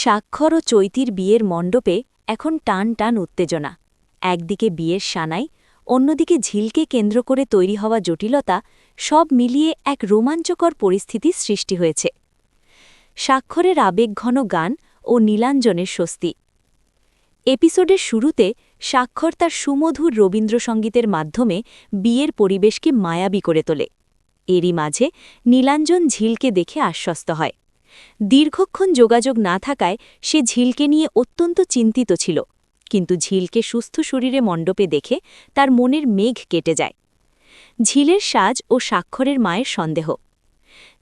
স্বাক্ষর ও চৈতির বিয়ের মণ্ডপে এখন টান টান উত্তেজনা। একদিকে বিয়ের সানাই, অন্যদিকে ঝিলকে কেন্দ্র করে তৈরি হওয়া জটিলতা সব মিলিয়ে এক রোমাঞ্চকর পরিস্থিতি সৃষ্টি হয়েছে। স্বাক্ষরের আবেগঘন গান ও নীলাঞ্জনের স্বস্তি। এপিসোডের শুরুতে স্বাক্ষর তার সুমধুর রবীন্দ্রসঙ্গীতের মাধ্যমে বিয়ের পরিবেশকে মায়াবী করে তোলে। এরই মাঝে নীলাঞ্জন ঝিলকে দেখে আশ্বস্ত হয়। দীর্ঘক্ষণ যোগাযোগ না থাকায় সে ঝিলকে নিয়ে অত্যন্ত চিন্তিত ছিল, কিন্তু ঝিলকে সুস্থ শরীরে মণ্ডপে দেখে তার মনের মেঘ কেটে যায়। ঝিলের সাজ ও স্বাক্ষরের মায়ের সন্দেহ।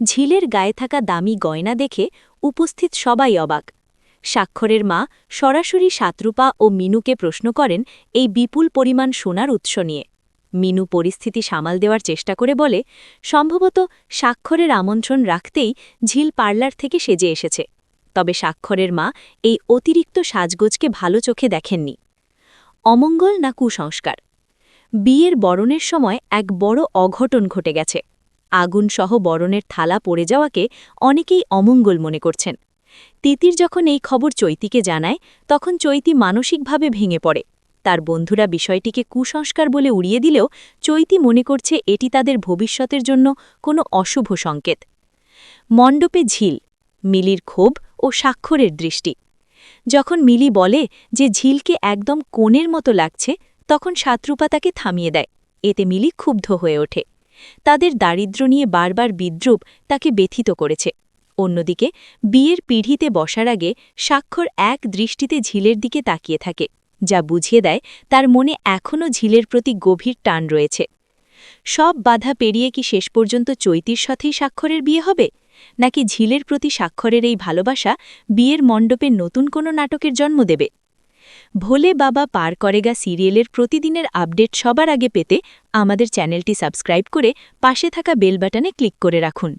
ঝিলের গায়ে থাকা দামি গয়না দেখে উপস্থিত সবাই অবাক। স্বাক্ষরের মা সরাসরি সাতরূপা ও মিনুকে প্রশ্ন করেন এই বিপুল পরিমাণ সোনার উৎস নিয়ে। মিনু পরিস্থিতি সামাল দেওয়ার চেষ্টা করে বলে, সম্ভবত স্বাক্ষরের আমন্ত্রণ রাখতেই ঝিল পার্লার থেকে সেজে এসেছে। তবে স্বাক্ষরের মা এই অতিরিক্ত সাজগোজকে ভালো চোখে দেখেননি। অমঙ্গল না কুসংস্কার? বিয়ের বরণের সময় এক বড় অঘটন ঘটে গেছে। আগুনসহ বরণের থালা পড়ে যাওয়াকে অনেকেই অমঙ্গল মনে করছেন। তিতির যখন এই খবর চৈতিকে জানায়, তখন চৈতি মানসিকভাবে ভেঙে পড়ে। তার বন্ধুরা বিষয়টিকে কুসংস্কার বলে উড়িয়ে দিলেও চৈতি মনে করছে এটি তাদের ভবিষ্যতের জন্য কোনো অশুভ সংকেত। মণ্ডপে ঝিল, মিলির ক্ষোভ ও স্বাক্ষরের দৃষ্টি। যখন মিলি বলে যে ঝিলকে একদম কোণের মতো লাগছে, তখন সাতরূপা তাকে থামিয়ে দেয়। এতে মিলি ক্ষুব্ধ হয়ে ওঠে। তাদের দারিদ্র নিয়ে বারবার বিদ্রুপ তাকে ব্যথিত করেছে। অন্যদিকে, বিয়ের পিঢ়িতে বসার আগে স্বাক্ষর এক দৃষ্টিতে ঝিলের দিকে তাকিয়ে থাকে। যা বুঝিয়ে দেয় তার মনে এখনও ঝিলের প্রতি গভীর টান রয়েছে। সব বাধা পেরিয়ে কি শেষ পর্যন্ত চৈতির সাথেই স্বাক্ষরের বিয়ে হবে? নাকি ঝিলের প্রতি স্বাক্ষরের এই ভালোবাসা বিয়ের মণ্ডপে নতুন কোনো নাটকের জন্ম দেবে? ভোলে বাবা পার করেগা সিরিয়ালের প্রতিদিনের আপডেট সবার আগে পেতে আমাদের চ্যানেলটি সাবস্ক্রাইব করে পাশে থাকা বেল বাটনে ক্লিক করে রাখুন।